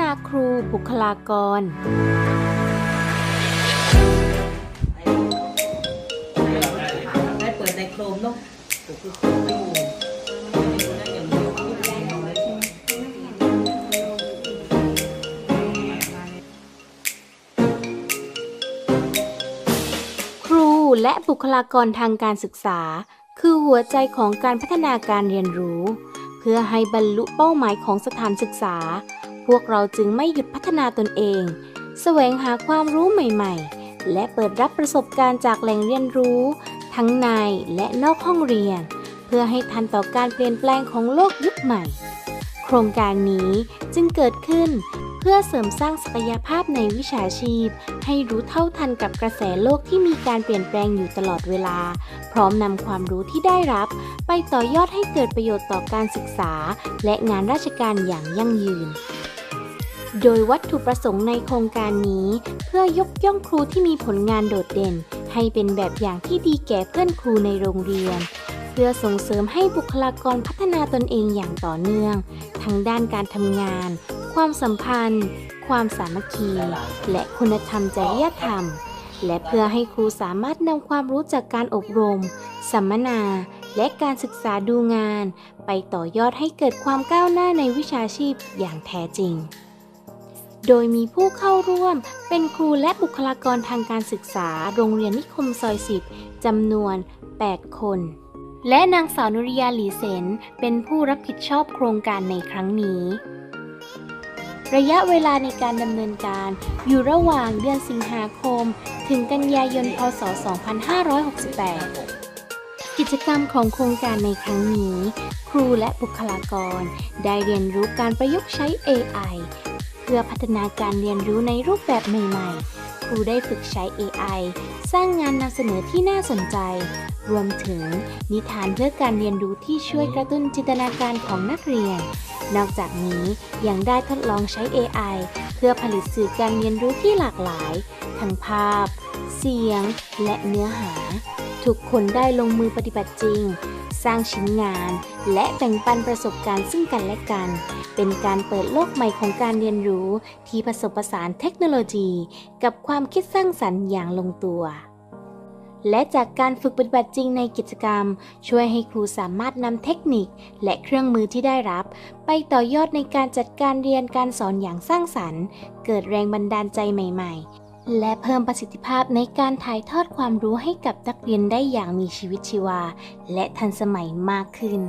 นาครูบุคลากร ได้เปิดในโครมเนาะก็คือโครมไม่อยู่อยู่นั่นอย่างเดียวไม่ได้น้อยใช่ไหมครูและบุคลากรทางการศึกษา คือหัวใจของการพัฒนาการเรียนรู้ เพื่อให้บรรลุเป้าหมายของสถานศึกษา พวกเราจึงไม่หยุดพัฒนาตนเอง แสวงหาความรู้ใหม่ๆ และเปิดรับประสบการณ์จากแหล่งเรียนรู้ ทั้งในและนอกห้องเรียน เพื่อให้ทันต่อการเปลี่ยนแปลงของโลกยุคใหม่ โครงการนี้จึงเกิดขึ้น เพื่อเสริมสร้างศักยภาพในวิชาชีพ ให้รู้เท่าทันกับกระแสโลกที่มีการเปลี่ยนแปลงอยู่ตลอดเวลา พร้อมนำความรู้ที่ได้รับ ไปต่อยอดให้เกิดประโยชน์ต่อการศึกษา และงานราชการอย่างยั่งยืนโดยวัตถุประสงค์ในโครงการนี้ เพื่อยกย่องครูที่มีผลงานโดดเด่น ให้เป็นแบบอย่างที่ดีแก่เพื่อนครูในโรงเรียน เพื่อส่งเสริมให้บุคลากรพัฒนาตนเองอย่างต่อเนื่อง ทั้งด้านการทำงาน ความสัมพันธ์ ความสามัคคี และคุณธรรมจริยธรรม และเพื่อให้ครูสามารถนำความรู้จากการอบรม สัมมนา และการศึกษาดูงาน ไปต่อยอดให้เกิดความก้าวหน้าในวิชาชีพอย่างแท้จริง โดยมีผู้เข้าร่วมเป็นครูและบุคลากรทางการศึกษา โรงเรียนนิคมซอย10จำนวน 8 คนและนางสาวนุริยาหลีเซนเป็นผู้รับผิดชอบโครงการในครั้งนี้ ระยะเวลาในการดำเนินการ อยู่ระหว่างเดือนสิงหาคม ถึงกันยายน พศ 2568 กิจกรรมของโครงการในครั้งนี้ ครูและบุคลากร ได้เรียนรู้การประยุกต์ใช้ AI เพื่อพัฒนาการเรียนรู้ในรูปแบบใหม่ ๆ ครูได้ฝึกใช้ AI สร้างงานนำเสนอที่น่าสนใจ รวมถึงนิทานเพื่อการเรียนรู้ที่ช่วยกระตุ้นจินตนาการของนักเรียน นอกจากนี้ยังได้ทดลองใช้ AI เพื่อผลิตสื่อการเรียนรู้ที่หลากหลาย ทั้งภาพ เสียง และเนื้อหา ทุกคนได้ลงมือปฏิบัติจริง สร้างชิ้นงาน และแบ่งปันประสบการณ์ซึ่งกันและกัน เป็นการเปิดโลกใหม่ของการเรียนรู้ที่ผสมผสานเทคโนโลยี กับความคิดสร้างสรรค์อย่างลงตัว และจากการฝึกปฏิบัติจริงในกิจกรรม ช่วยให้ครูสามารถนำเทคนิคและเครื่องมือที่ได้รับ ไปต่อยอดในการจัดการเรียนการสอนอย่างสร้างสรรค์ เกิดแรงบันดาลใจใหม่ ๆ และเพิ่มประสิทธิภาพในการถ่ายทอดความรู้ให้กับนักเรียนได้อย่างมีชีวิตชีวา และทันสมัยมากขึ้น